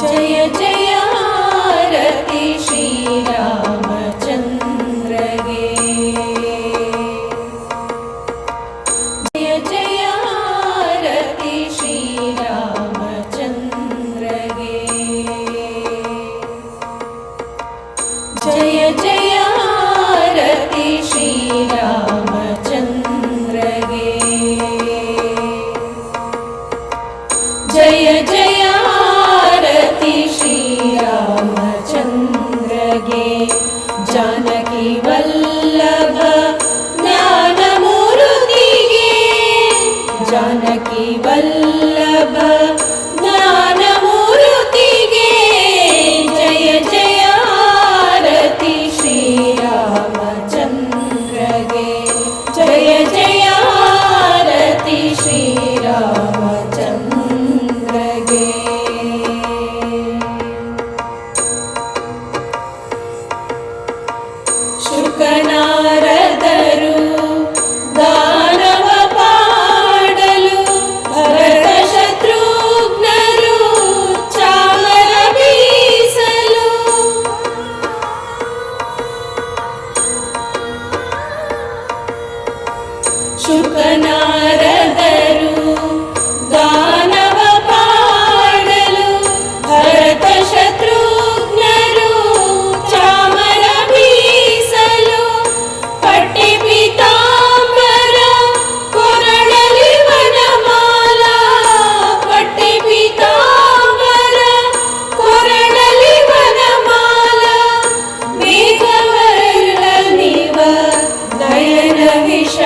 Jaya Jaya Janaki Vallabh मानव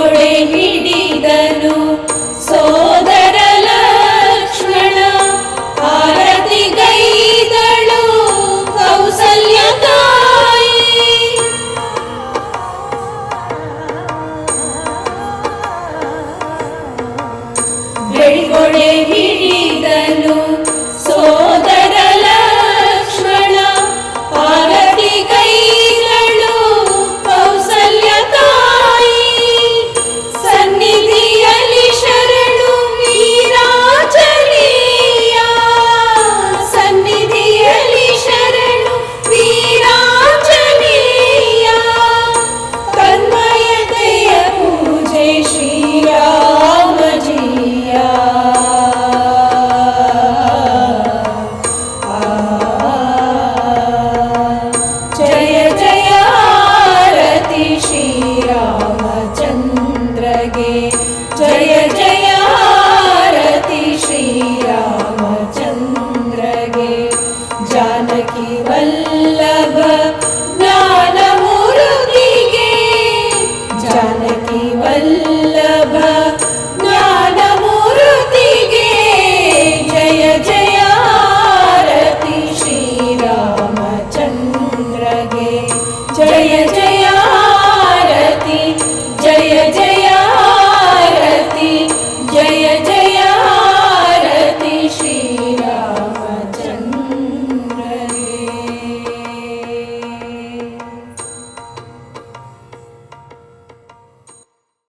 ಕೊಡೆ ಹಿಡಿದನು. ಸೋದರ ಲಕ್ಷ್ಮಣ ಆರತಿ ಗೈದಳು ಕೌಸಲ್ಯ ಹಿಡಿದನು. जानकी वल्लभ